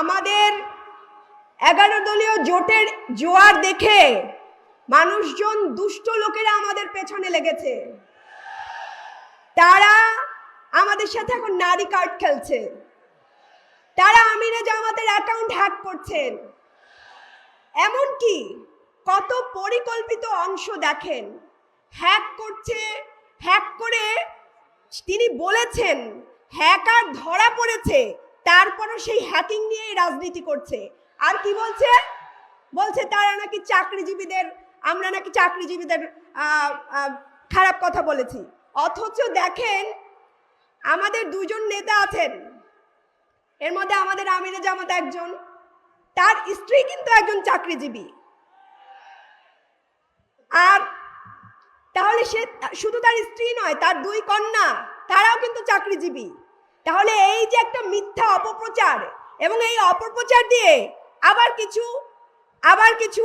আমাদের এগারো দলীয় জোটের জোয়ার দেখে মানুষজন দুষ্ট লোকেরা আমাদের পেছনে লেগেছে। তারা আমাদের সাথে এখন নারী কার্ড খেলছে। তারা আমিরা জামাতের অ্যাকাউন্ট হ্যাক করছেন। এমনকি কত পরিকল্পিত অংশ দেখেন, হ্যাক করছে, হ্যাক করে তিনি বলেছেন, হ্যাকার ধরা পড়েছে। তারপরও সেই হ্যাকিং নিয়েই রাজনীতি করছে। আর কি বলছে? বলছে, তারা নাকি চাকরিজীবীদের, আমরা নাকি চাকরিজীবীদের খারাপ কথা বলেছি। অথচ দেখেন, আমাদের দুজন নেতা আছেন। এর মধ্যে আমাদের আমিরে জামাত একজন। তার স্ত্রী কিন্তু একজন চাকরিজীবী। আর তাহলে সে, শুধু তার স্ত্রী নয়, তার দুই কন্যা, তারাও কিন্তু চাকরিজীবী। তাহলে এই যে একটা মিথ্যা অপপ্রচার এবং এই অপপ্রচার দিয়ে আবার কিছু আবার কিছু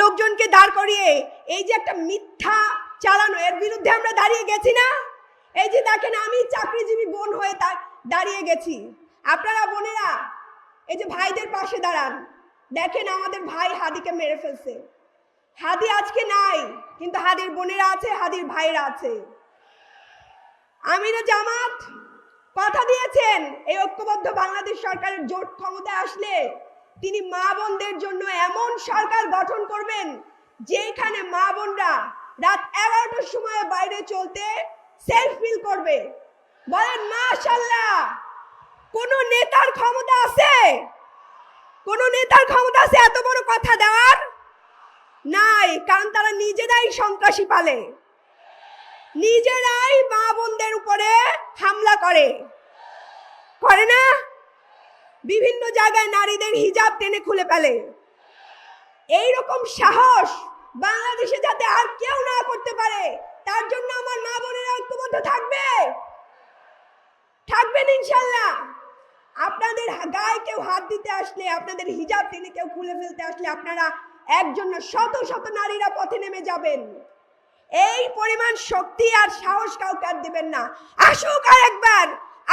লোকজনকে দাঁড় করিয়ে এই যে একটা মিথ্যা চালানো, এর বিরুদ্ধে আমরা দাঁড়িয়ে গেছি না? এই যে দেখেন আমি চাকরিজীবী বোন হয়ে দাঁড়িয়ে গেছি। আপনারা বোনেরা, এই যে ভাইদের পাশে দাঁড়ান। দেখেন আমাদের ভাই হাদিকে মেরে ফেলছে। হাদি আজকে নাই, কিন্তু হাদির বোনেরা আছে, হাদির ভাইরা আছে। আমিরা জামাত কথা দিয়েছেন এই ঐক্যবদ্ধ বাংলাদেশ সরকারের জোট ক্ষমতায় আসলে তিনি মা বোনদের জন্য এমন সরকার গঠন করবেন যেখানে মা বোনরা রাত এগারোটার সময় বাইরে চলতে সেলফ ফিল করবে। বলেন মাশাল্লাহ কোন নেতার ক্ষমতা আছে? কোন নেতার ক্ষমতা আছে? এত বড় কথা দেওয়ার নাই, কারণ তারা নিজেরাই সন্ত্রাসী পালে। নিজেরাই মা বোনদের উপরে হামলা করে। করে না? বিভিন্ন জায়গায় নারীদের হিজাব টেনে খুলে ফেলে। এই রকম সাহস বাংলাদেশে যাতে আর কেউ না করতে পারে, তার জন্য আমার মা বোনেরা ঐক্যবদ্ধ থাকবে? থাকবেন ইনশাল্লাহ। আপনাদের গায়ে কেউ হাত দিতে আসলে, আপনাদের হিজাব টেনে কেউ খুলে ফেলতে আসলে আপনারা একজন শত শত নারীরা পথে নেমে যাবেন। এই পরিমাণ শক্তি আর সাহস কাউকে আর দিবেন না। আসুক আর একবার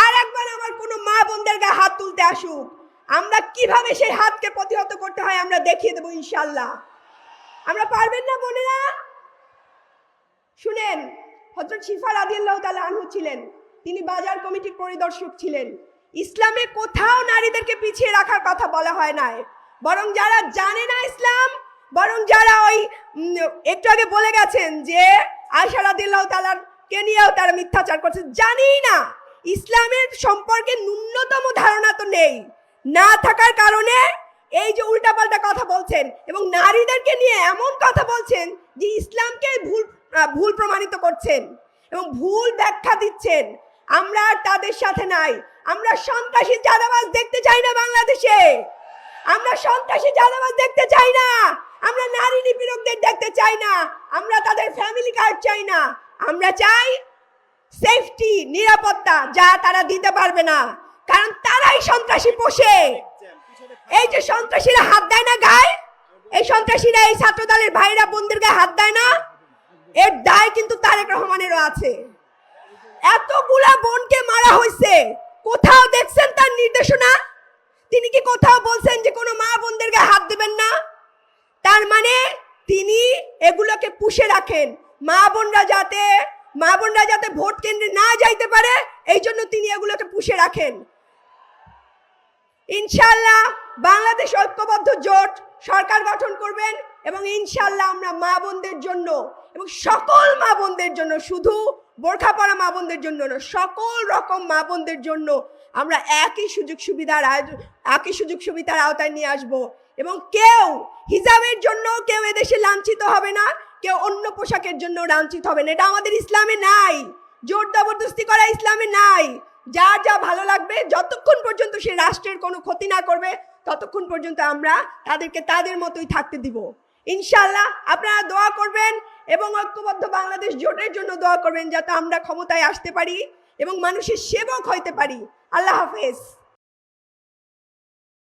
আর একবার আমার কোনো মা বোনদের গায়ে হাত তুলতে আসুক। আমরা কীভাবে সেই হাতকে প্রতিহত করতে হয় আমরা দেখিয়ে দেবো ইনশাল্লাহ আমরা পারবেন না, বোনেরা? শুনেন হজরত শিফা রাদিয়াল্লাহু তাআলা আনহু ছিলেন। তিনি বাজার কমিটির পরিদর্শক ছিলেন। ইসলামে কোথাও নারীদেরকে পিছিয়ে রাখার কথা বলা হয় নাই। বরং যারা জানে না ইসলাম বরং যারা ওই একটু আগে বলে গেছেন যে আয়সা রাদিয়াল্লাহু তাআলার কে নিয়েও তারা মিথ্যাচার করছে, জানেই না। ইসলামের সম্পর্কে ন্যূনতম ধারণা তো নেই। না থাকার কারণে এই যে উল্টাপাল্টা কথা বলছেন এবং নারীদেরকে নিয়ে এমন কথা বলছেন যে ইসলামকে ভুল ভুল প্রমাণিত করছেন এবং ভুল ব্যাখ্যা দিচ্ছেন। আমরা আর তাদের সাথে নাই। আমরা সন্ত্রাসী চাঁদাবাজ দেখতে চাই না বাংলাদেশে। আমরা সন্ত্রাসী চাঁদাবাজ দেখতে চাই না। আমরা নারী নিপীড়কদের দেখতে চাই না। আমরা তাদের ফ্যামিলি কার্ড চাই না। আমরা চাই সেফটি নিরাপত্তা, যা তারা দিতে পারবে না। কারণ তারাই সন্ত্রাসী পোষে। এই যে সন্ত্রাসীরা হাত দেয় না গায়ে, এই সন্ত্রাসীরা এই ছাত্র দলের ভাইরা বোনদের গায়ে হাত দেয় না, এর দায় কিন্তু তারেক রহমানেরও আছে। এতগুলা বোনকে মারা হয়েছে কোথাও দেখছেন তার নির্দেশনা? তিনি কি কোথাও বলছেন যে কোনো মা বোনদের গায়ে হাত দেবেন না? তার মানে তিনি এগুলোকে পুষে রাখেন। মা বোনরা যাতে, মা বোনরা যাতে ভোট কেন্দ্রে না যাইতে পারে, এই জন্য তিনি এগুলোকে পুষে রাখেন। ইনশাল্লাহ বাংলাদেশ ঐক্যবদ্ধ জোট সরকার গঠন করবেন এবং ইনশাল্লাহ আমরা মা বোনদের জন্য এবং সকল মা বোনদের জন্য শুধু বোরখা পরা মা বোনদের জন্য না, সকল রকম মা বোনদের জন্য আমরা একই সুযোগ সুবিধার একই সুযোগ সুবিধার আওতায় নিয়ে আসব। এবং কেউ হিজাবের জন্য কেউ এদেশে লাঞ্ছিত হবে না, কেউ অন্য পোশাকের জন্য লাঞ্ছিত হবে না। এটা আমাদের ইসলামে নাই, জোর জবরদস্তি করা ইসলামে নাই। যা যা ভালো লাগবে, যতক্ষণ পর্যন্ত সে রাষ্ট্রের কোনো ক্ষতি না করবে, ততক্ষণ পর্যন্ত আমরা তাদেরকে তাদের মতোই থাকতে দিব। ইনশাল্লাহ আপনারা দোয়া করবেন এবং ঐক্যবদ্ধ বাংলাদেশ জোটের জন্য দোয়া করবেন যাতে আমরা ক্ষমতায় আসতে পারি এবং মানুষের সেবক হইতে পারি। আল্লাহ হাফেজ।